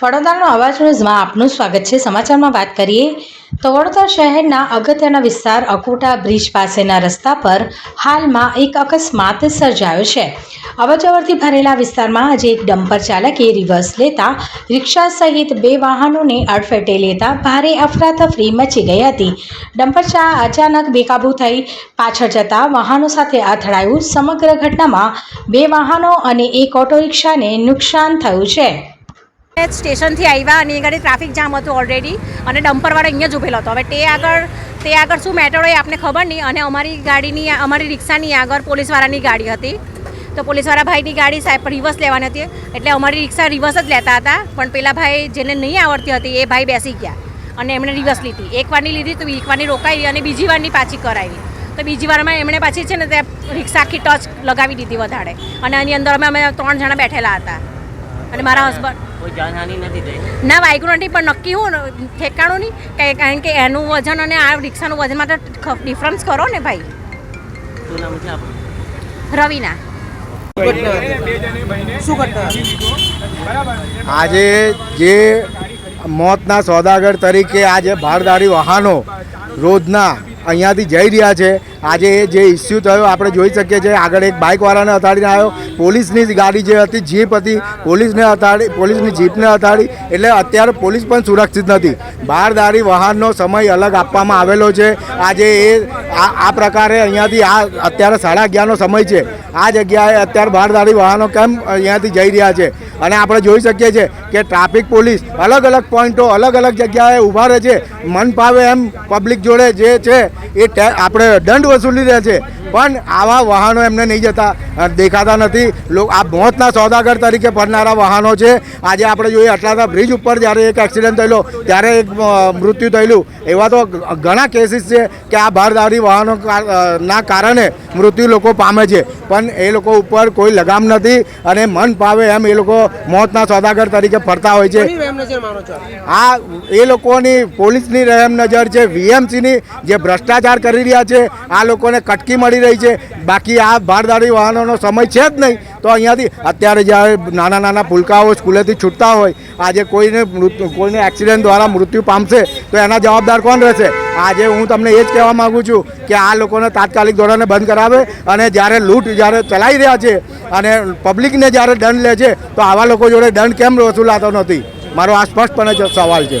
વડોદરાનો અવાજ ન્યૂઝમાં આપનું સ્વાગત છે. સમાચારમાં વાત કરીએ તો વડોદરા શહેરના અગત્યના વિસ્તાર અકોટા બ્રિજ પાસેના રસ્તા પર હાલમાં એક અકસ્માત સર્જાયો છે. અવરજવરથી ભરેલા વિસ્તારમાં આજે એક ડમ્પર ચાલકે રિવર્સ લેતા રિક્ષા સહિત બે વાહનોને અડફેટે લેતા ભારે અફરાતફરી મચી ગઈ હતી. ડમ્પર ચા અચાનક બેકાબૂ થઈ પાછળ જતા વાહનો સાથે અથડાયું. સમગ્ર ઘટનામાં બે વાહનો અને એક ઓટો રિક્ષાને નુકસાન થયું છે. સ્ટેશનથી આવ્યા અને ગાડી ટ્રાફિક જામ હતું ઓલરેડી અને ડમ્પરવાળો અહીંયા જ ઉભેલો હતો. હવે તે આગળ તે આગળ શું મેટર હોય આપને ખબર નહીં અને અમારી ગાડીની, અમારી રિક્ષાની આગળ પોલીસવાળાની ગાડી હતી. તો પોલીસવાળા ભાઈની ગાડી સાહેબ રિવર્સ લેવાની હતી. એટલે અમારી રિક્ષા રિવર્સ જ લેતા હતા. પણ પેલા ભાઈ જેને નહીં આવડતી હતી એ ભાઈ બેસી ગયા અને એમણે રિવર્સ લીધી. એક વારની લીધી તો એક રોકાવી અને બીજી વારની પાછી કરાવી. તો બીજી વારમાં એમણે પાછી છે ને ત્યાં રિક્ષા આખી ટચ લગાવી દીધી વધારે. અને આની અંદર અમે અમે ત્રણ જણા બેઠેલા હતા. અને મારા હસબન્ડ ના વાગ્યું નથી પણ નક્કી હું ઠેકાણું નહીં કારણ કે એનું વજન અને આ રિક્ષાનું વજન માટે ડિફરન્સ કરો ને ભાઈ. રવિના. શું આજે જે મોતના સોદાગર તરીકે આજે ભારદારી વાહનો રોજના અહીંયાથી જઈ રહ્યા છે. આજે જે ઇસ્યુ થયો, આપણે જોઈ શકીએ છીએ, આગળ એક બાઇકવાળાને અથાડીને આવ્યો. પોલીસની ગાડી જે હતી, જીપ હતી, પોલીસને અથાડી પોલીસની જીપને અથાડી એટલે અત્યારે પોલીસ પણ સુરક્ષિત નથી. બારદારી વાહનનો સમય અલગ આપવામાં આવેલો છે. આજે એ, આ આ પ્રકારે અહીંયાથી આ, અત્યારે સાડા અગિયારનો સમય છે. આ જગ્યાએ અત્યારે બારદારી વાહનો કેમ અહીંયાથી જઈ રહ્યા છે? અને આપણે જોઈ શકીએ છીએ કે ટ્રાફિક પોલીસ અલગ અલગ પોઈન્ટો, અલગ અલગ જગ્યાએ ઊભા રહે છે. મન ફાવે એમ પબ્લિક જોડે જે છે, એ આપણે દંડ વસૂલી રહ્યા છે. પણ આવા વાહનો એમને નહીં જતા. દેખાતા નથી. લોકો આ મોતના સોદાગર તરીકે ફરનારા વાહનો છે. આજે આપણે જોઈએ અટલાદા બ્રિજ ઉપર જ્યારે એક એક્સિડન્ટ થયેલો ત્યારે એક મૃત્યુ થયેલું. એવા તો ઘણા કેસીસ છે કે આ ભારદારી વાહનો ના કારણે મૃત્યુ લોકો પામે છે. પણ એ લોકો ઉપર કોઈ લગામ નથી અને મન પાવે એમ એ લોકો મોતના સોદાગર તરીકે ફરતા હોય છો? આ એ લોકોની પોલીસની રહેમ નજર છે. વીએમસીની જે ભ્રષ્ટાચાર કરી રહ્યા છે આ લોકોને કટકી મળી રહી છે. બાકી આ ભારદારી વાહનોનો સમય છે જ નહીં. તો અહીંયાથી અત્યારે જ્યારે નાના નાના પુલકાઓ સ્કૂલેથી છૂટતા હોય, આજે કોઈને કોઈને એક્સિડન્ટ દ્વારા મૃત્યુ પામશે, તો એના જવાબદાર કોણ રહેશે? આજે હું તમને એ જ કહેવા માગું છું કે આ લોકોને તાત્કાલિક ધોરણે બંધ કરાવે અને જ્યારે લૂંટ જ્યારે ચલાવી રહ્યા છે અને પબ્લિકને જ્યારે દંડ લે છે, તો આવા લોકો જોડે દંડ કેમ વસૂલાતો નથી? મારો આ સ્પષ્ટપણે સવાલ છે.